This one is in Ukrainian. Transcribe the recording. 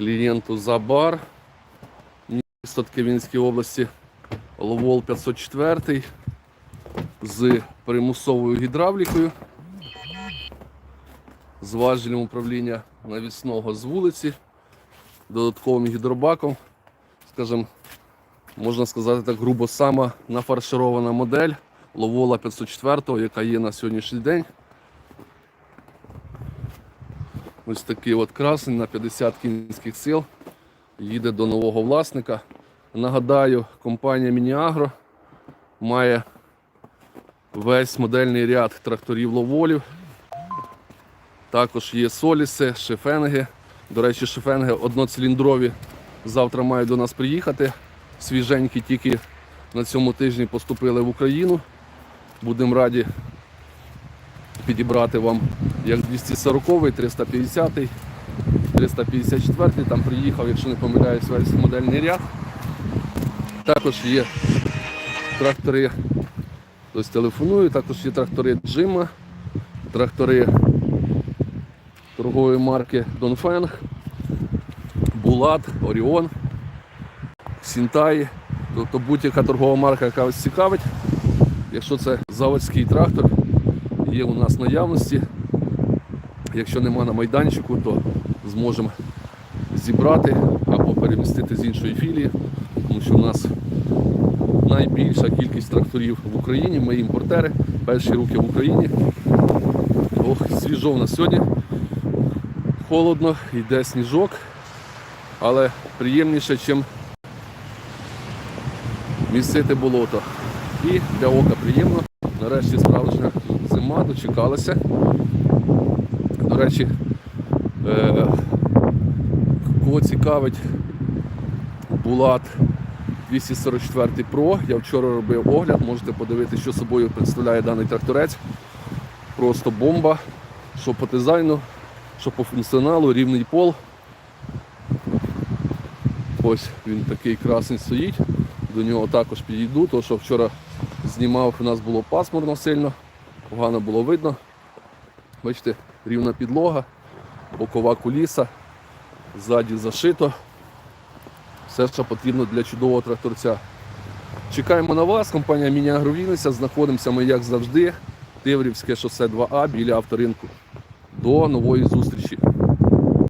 клієнту за бар. Місто Тківінській області. Ловол 504 з примусовою гідравлікою, з важелем управління навісного з вулиці, додатковим гідробаком, скажімо, можна сказати так грубо, сама нафарширована модель Ловола 504, яка є на сьогоднішній день. Ось такий от красень на 50 кінських сил. Їде до нового власника. Нагадаю, компанія Мініагро має весь модельний ряд тракторів ловолів. Також є соліси, шифенги. До речі, шифенги одноциліндрові завтра мають до нас приїхати. Свіженькі тільки на цьому тижні поступили в Україну. Будемо раді підібрати вам як 240, 350, 354, там приїхав, якщо не помиляюсь, весь модельний ряд. Також є трактори, хтось телефонує, також є трактори Джима, трактори торгової марки Донфенг, Булат, Оріон, Сінтай. Тобто будь-яка торгова марка, яка вас цікавить. Якщо це заводський трактор, є у нас наявності. Якщо нема на майданчику, то зможемо зібрати або перемістити з іншої філії, тому що у нас найбільша кількість тракторів в Україні. Ми імпортери, перші руки в Україні. Ох, свіжо в нас сьогодні. Холодно, йде сніжок, але приємніше, ніж місити болото. І для ока приємно. Нарешті справжня зима дочекалася. Речі, е, кого цікавить Булат 244 Pro. Я вчора робив огляд, можете подивитися, що собою представляє даний тракторець. Просто бомба, що по дизайну, що по функціоналу, рівний пол. Ось він такий красний стоїть. До нього також підійду, тому що вчора знімав, у нас було пасмурно сильно, погано було видно. Бачите, рівна підлога, бокова куліса, ззаді зашито. Все, що потрібно для чудового тракторця. Чекаємо на вас, компанія Міні-Агровінниця. Знаходимося ми, як завжди, Тиврівське шосе 2А біля авторинку. До нової зустрічі!